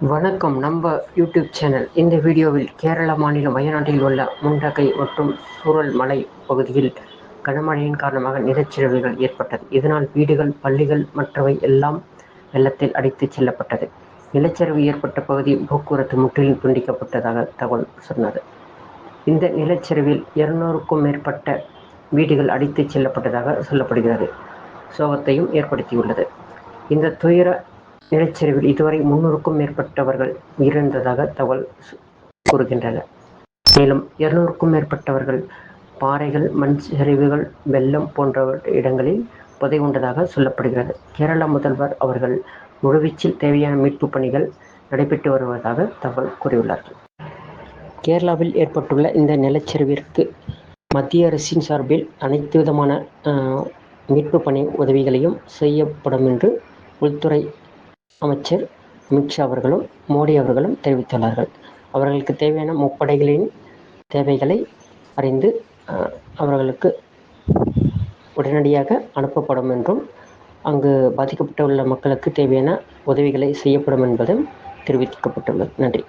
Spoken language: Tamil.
வணக்கம். நம்ம யூடியூப் சேனல். இந்த வீடியோவில் கேரள மாநிலம் வயநாட்டில் உள்ள முண்டகை மற்றும் சூரல் மலை பகுதியில் கனமழையின் காரணமாக நிலச்சரிவுகள் ஏற்பட்டது. இதனால் வீடுகள் பள்ளிகள் மற்றவை எல்லாம் வெள்ளத்தில் அடித்துச் செல்லப்பட்டது. நிலச்சரிவு ஏற்பட்ட பகுதி போக்குவரத்து முற்றிலும் துண்டிக்கப்பட்டதாக தகவல் சொன்னது. இந்த நிலச்சரிவில் இருநூறுக்கும் மேற்பட்ட வீடுகள் அடித்துச் செல்லப்பட்டதாக சொல்லப்படுகிறது. சோகத்தையும் ஏற்படுத்தியுள்ளது. இந்த துயர நிலச்சரிவில் இதுவரை முன்னூறுக்கும் மேற்பட்டவர்கள் உயிரிழந்ததாக தகவல் கூறுகின்றன. மேலும் இருநூறுக்கும் மேற்பட்டவர்கள் பாறைகள் மண் சரிவுகள் வெள்ளம் போன்ற இடங்களில் புதைகொண்டதாக சொல்லப்படுகிறது. கேரள முதல்வர் அவர்கள் முழுவீச்சில் தேவையான மீட்பு பணிகள் நடைபெற்று வருவதாக தகவல் கூறியுள்ளார்கள். கேரளாவில் ஏற்பட்டுள்ள இந்த நிலச்சரிவிற்கு மத்திய அரசின் சார்பில் அனைத்து விதமான மீட்பு பணி உதவிகளையும் செய்யப்படும் என்று உள்துறை அமைச்சர் அமித்ஷா அவர்களும் மோடி அவர்களும் தெரிவித்துள்ளார்கள். அவர்களுக்கு தேவையான முப்படைகளின் தேவைகளை அறிந்து அவர்களுக்கு உடனடியாக அனுப்பப்படும் என்றும் அங்கு பாதிக்கப்பட்டுள்ள மக்களுக்கு தேவையான உதவிகளை செய்யப்படும் என்பதும் தெரிவிக்கப்பட்டுள்ளது. நன்றி.